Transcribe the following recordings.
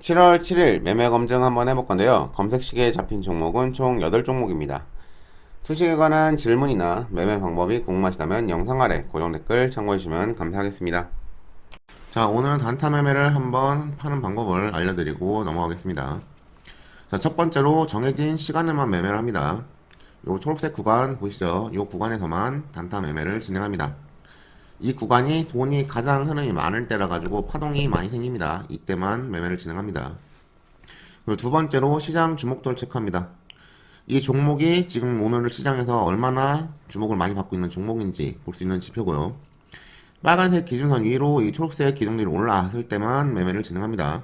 7월 7일 매매 검증 한번 해볼 건데요. 검색식에 잡힌 종목은 총 8종목입니다. 수식에 관한 질문이나 매매 방법이 궁금하시다면 영상 아래 고정 댓글 참고해주시면 감사하겠습니다. 자, 오늘 단타 매매를 한번 파는 방법을 알려드리고 넘어가겠습니다. 자, 첫 번째로 정해진 시간에만 매매를 합니다. 요 초록색 구간 보시죠? 요 구간에서만 단타 매매를 진행합니다. 이 구간이 돈이 가장 흐름이 많을 때라 가지고 파동이 많이 생깁니다. 이때만 매매를 진행합니다. 그리고 두 번째로 시장 주목도를 체크합니다. 이 종목이 지금 오늘 시장에서 얼마나 주목을 많이 받고 있는 종목인지 볼 수 있는 지표고요. 빨간색 기준선 위로 이 초록색 기준선이 올라왔을 때만 매매를 진행합니다.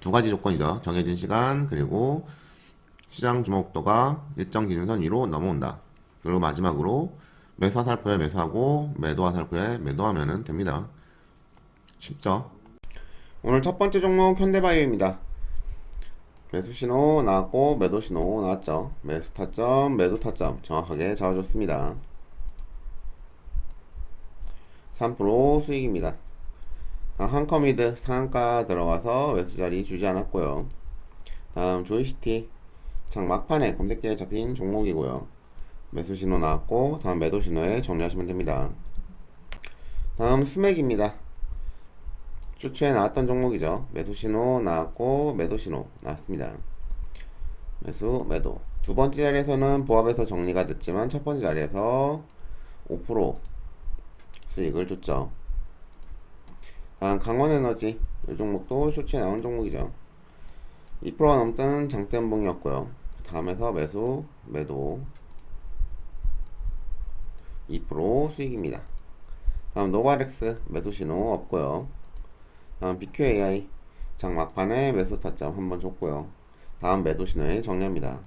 두 가지 조건이죠. 정해진 시간 그리고 시장 주목도가 일정 기준선 위로 넘어온다. 그리고 마지막으로 매수 화살표에 매수하고 매도 화살표에 매도하면 됩니다. 쉽죠? 오늘 첫 번째 종목 현대바이오입니다. 매수 신호 나왔고 매도 신호 나왔죠. 매수 타점, 매도 타점 정확하게 잡아줬습니다. 3% 수익입니다. 한 커미드 상한가 들어가서 매수 자리 주지 않았고요. 다음 조이시티 장 막판에 검색기에 잡힌 종목이고요. 매수 신호 나왔고 다음 매도 신호에 정리하시면 됩니다. 다음 스맥입니다. 쇼츠에 나왔던 종목이죠. 매수 신호 나왔고 매도 신호 나왔습니다. 매수 매도 두 번째 자리에서는 보합에서 정리가 됐지만 첫 번째 자리에서 5% 수익을 줬죠. 다음 강원에너지 이 종목도 쇼츠에 나온 종목이죠. 2%가 넘던 장대음봉이었고요. 다음에서 매수 매도 2% 수익입니다. 다음 노바렉스 매수 신호 없고요. 다음 BQAI 장 막판에 매수 타점 한번 줬고요. 다음 매도 신호에 정리합니다.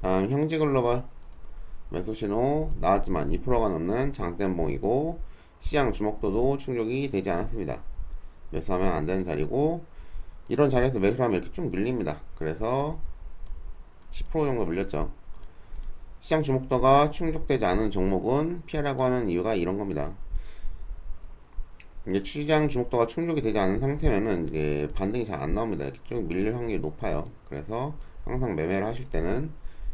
다음 형지글로벌 매수 신호 나왔지만 2%가 넘는 장대봉이고 시장 주목도도 충족이 되지 않았습니다. 매수하면 안 되는 자리고 이런 자리에서 매수를 하면 이렇게 쭉 밀립니다. 그래서 10% 정도 밀렸죠. 시장 주목도가 충족되지 않은 종목은 피하라고 하는 이유가 이런 겁니다. 이제 시장 주목도가 충족이 되지 않은 상태면은 이게 반등이 잘 안 나옵니다. 이렇게 쭉 밀릴 확률이 높아요. 그래서 항상 매매를 하실 때는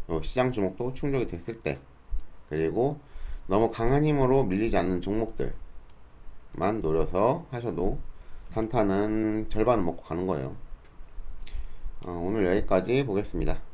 요 시장 주목도 충족이 됐을 때 그리고 너무 강한 힘으로 밀리지 않는 종목들만 노려서 하셔도 단타는 절반은 먹고 가는 거예요. 어, 오늘 여기까지 보겠습니다.